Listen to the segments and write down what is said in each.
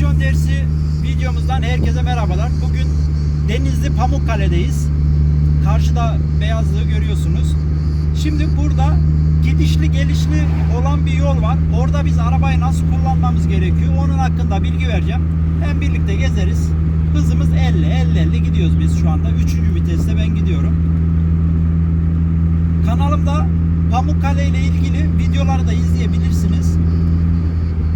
Direksiyon dersi videomuzdan herkese merhabalar. Bugün Denizli Pamukkale'deyiz. Karşıda beyazlığı görüyorsunuz. Şimdi burada gidişli gelişli olan bir yol var. Orada biz arabayı nasıl kullanmamız gerekiyor onun hakkında bilgi vereceğim. Hem birlikte gezeriz. Hızımız 50, 50-50 gidiyoruz biz şu anda. Üçüncü viteste ben gidiyorum. Kanalımda Pamukkale ile ilgili videoları da izleyebilirsiniz.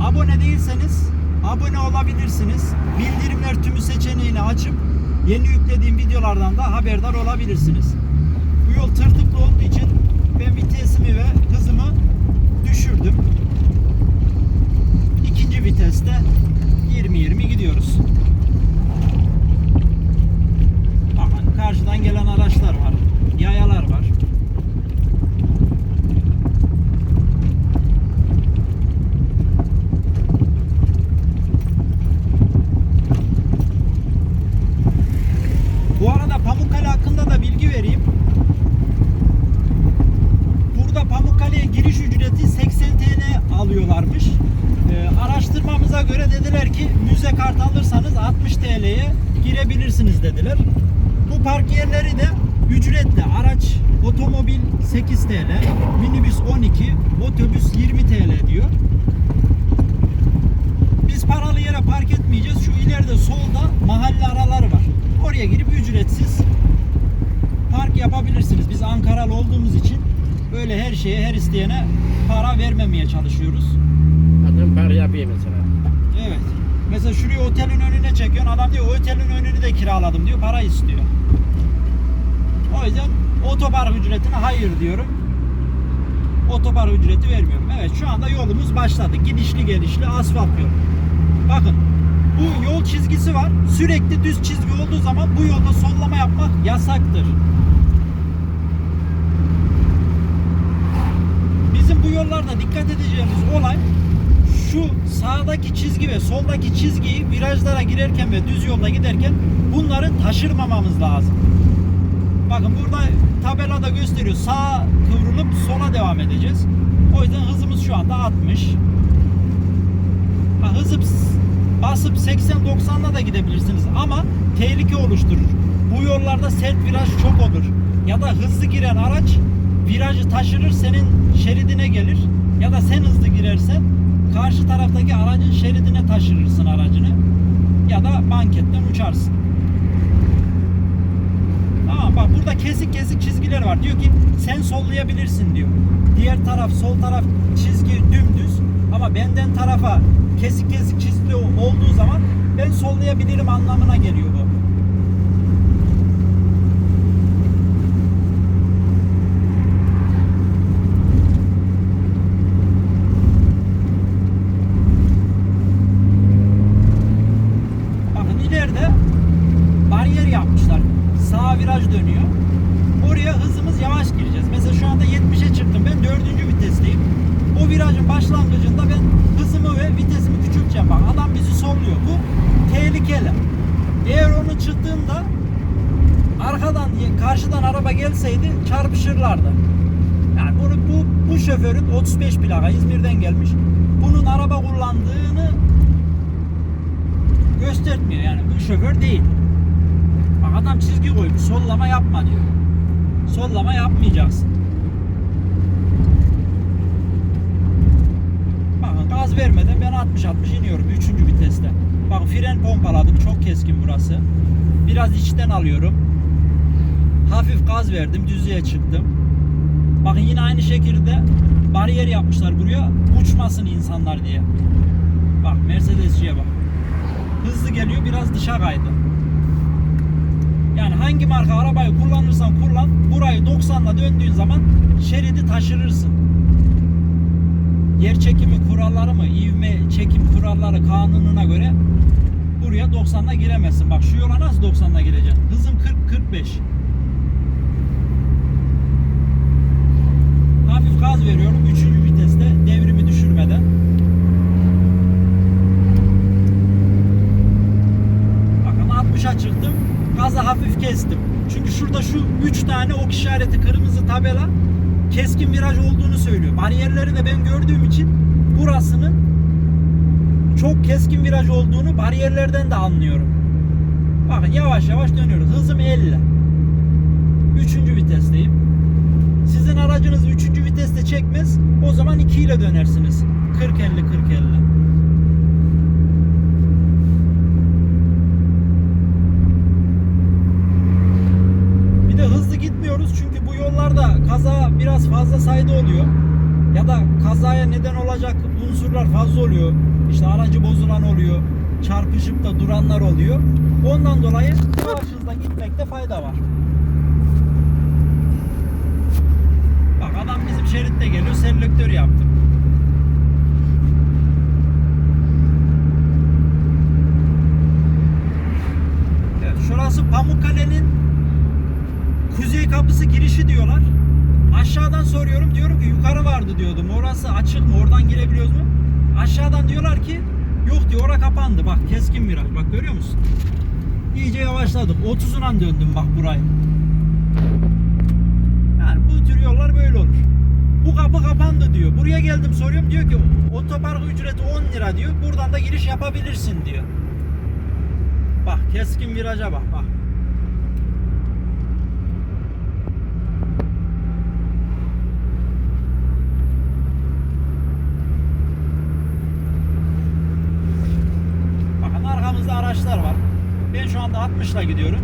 Abone değilseniz abone olabilirsiniz. Bildirimler tümü seçeneğini açıp yeni yüklediğim videolardan da haberdar olabilirsiniz. Bu yol tırtıklı olduğu için ben vitesimi ve hızımı düşürdüm. İkinci viteste 20-20 gidiyoruz. Bakın karşıdan gelen araçlar var. Yayalar var. Bu arada Pamukkale hakkında da bilgi vereyim. Burada Pamukkale'ye giriş ücreti 80 TL alıyorlarmış. Ee, araştırmamıza göre dediler ki müze kart alırsanız 60 TL'ye girebilirsiniz dediler. Bu park yerleri de ücretli. Araç otomobil 8 TL, minibüs 12, otobüs 20 TL diyor. Biz paralı yere park etmeyeceğiz. Şu ileride solda mahalle araları var. Oraya girip ücretsiz park yapabilirsiniz. Biz Ankaralı olduğumuz için böyle her şeye, her isteyene para vermemeye çalışıyoruz. Adam par yapıyor mesela. Mesela şuraya otelin önüne çekiyorsun. Adam diyor otelin önünü de kiraladım diyor. Para istiyor. O yüzden otopark ücretine hayır diyorum. Otopark ücreti vermiyorum. Evet şu anda yolumuz başladı. Gidişli gelişli asfalt yol. Bakın bu yol çizgisi var. Sürekli düz çizgi olduğu zaman bu yolda sollama yapmak yasaktır. Bizim bu yollarda dikkat edeceğimiz olay şu sağdaki çizgi ve soldaki çizgiyi virajlara girerken ve düz yolda giderken bunları taşırmamamız lazım. Bakın burada tabelada gösteriyor. Sağa kıvrılıp sola devam edeceğiz. O yüzden hızımız şu anda 60. Ha, hızı basıp 80-90'la da gidebilirsiniz ama tehlike oluşturur. Bu yollarda sert viraj çok olur. Ya da hızlı giren araç virajı taşırır senin şeridine gelir. Ya da sen hızlı girersen karşı taraftaki aracın şeridine taşırırsın aracını. Ya da banketten uçarsın. Tamam bak burada kesik kesik çizgiler var. Diyor ki sen sollayabilirsin diyor. Diğer taraf sol taraf çizgi dümdüz ama benden tarafa kesik kesik çizgi olduğu zaman ben sollayabilirim anlamına geliyor bu. Bakın ileride bariyer yapmışlar. Sağ viraj dönüyor. Oraya hızımız yavaş gireceğiz. Mesela şu anda 70'e çıktım. Ben dördüncü vitesteyim. O virajın başlangıcında ben hızımı ve vitesimi küçülteceğim. Bak adam bizi solluyor. Bu tehlikeli. Eğer onu çıktığında arkadan karşıdan araba gelseydi çarpışırlardı. Yani bunu bu bu şoförün 35 plaka İzmir'den gelmiş. Bunun araba kullandığını göstermiyor yani bu şoför değil. Bak adam çizgi koymuş sollama yapma diyor. Sollama yapmayacaksın. Bakın gaz vermeden ben 60-60 iniyorum 3. viteste. Bak fren pompaladım çok keskin burası. Biraz içten alıyorum. Hafif gaz verdim düzlüğe çıktım. Bakın yine aynı şekilde bariyer yapmışlar buraya uçmasın insanlar diye. Bak Mercedes'ciye bak hızlı geliyor biraz dışa kaydı. Yani hangi marka arabayı kullanırsan kullan burayı 90'la döndüğün zaman şeridi taşırırsın. Yer çekimi kuralları mı, ivme çekim kuralları kanununa göre buraya 90'la giremezsin. Bak şu yola nasıl 90'la gireceksin? Hızım 40-45. Hafif gaz veriyorum 3. viteste devrimi düşürmeden. Bakın 60'a çıktım. Gazı hafif kestim. Çünkü şurada şu 3 tane ok işareti kırmızı tabela keskin viraj olduğunu söylüyor. Bariyerleri de ben gördüğüm için burasını çok keskin viraj olduğunu bariyerlerden de anlıyorum. Bakın yavaş yavaş dönüyoruz. Hızım 50. Üçüncü vitesteyim. Sizin aracınız üçüncü viteste çekmez. O zaman 2 ile dönersiniz. 40-50 40-50. Bir de hızlı gitmiyoruz çünkü bu yollarda kaza biraz fazla sayıda oluyor. Ya da kazaya neden olacak unsurlar fazla oluyor. İşte aracı bozulan oluyor. Çarpışıp da duranlar oluyor. Ondan dolayı hızla gitmekte fayda var. Bak adam bizim şeritte geliyor. Selektör yaptım. Evet, şurası Pamukkale'nin kuzey kapısı girişi diyorlar. Aşağıdan soruyorum diyorum ki yukarı vardı diyordum. Orası açık mı? Oradan girebiliyoruz mu? Aşağıdan diyorlar ki yok diyor ora kapandı. Bak keskin viraj. Bak görüyor musun? İyice yavaşladık. 30'una döndüm bak burayı. Yani bu tür yollar böyle olur. Bu kapı kapandı diyor. Buraya geldim soruyorum diyor ki otopark ücreti 10 lira diyor. Buradan da giriş yapabilirsin diyor. Bak keskin viraja bak bak. Arkamızda araçlar var. Ben şu anda 60 ile gidiyorum.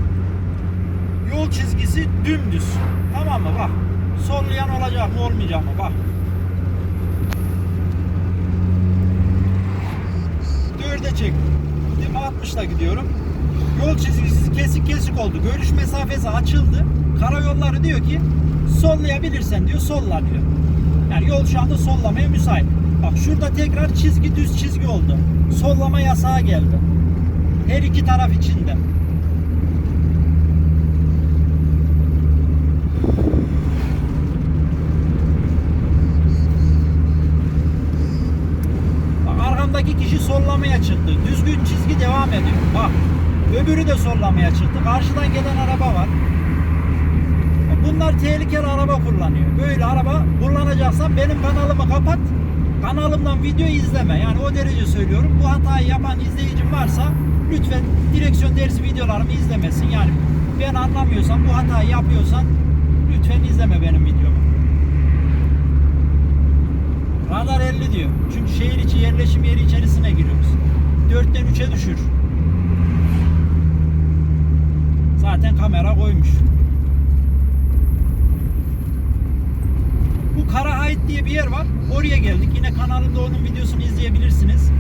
Yol çizgisi dümdüz. Tamam mı? Bak. Sollayan olacak mı olmayacak mı? Bak. Dörde çek. Değil mi? 60 ile gidiyorum. Yol çizgisi kesik kesik oldu. Görüş mesafesi açıldı. Karayolları diyor ki sollayabilirsen diyor solla diyor. Yani yol şu anda sollamaya müsait. Bak şurada tekrar çizgi düz çizgi oldu. Sollama yasağı geldi. Her iki taraf içinde. Arkamdaki kişi sollamaya çıktı. Düzgün çizgi devam ediyor. Bak öbürü de sollamaya çıktı. Karşıdan gelen araba var. Bunlar tehlikeli araba kullanıyor. Böyle araba kullanacaksan benim kanalımı kapat. Kanalımdan video izleme. Yani o derece söylüyorum. Bu hatayı yapan izleyicim varsa lütfen direksiyon dersi videolarımı izlemesin. Yani ben anlamıyorsam bu hatayı yapıyorsan lütfen izleme benim videomu. Radar 50 diyor. Çünkü şehir içi yerleşim yeri içerisine giriyoruz. 4'ten 3'e düşür. Zaten kamera koymuş. Karahayit diye bir yer var. Oraya geldik. Yine kanalımda onun videosunu izleyebilirsiniz.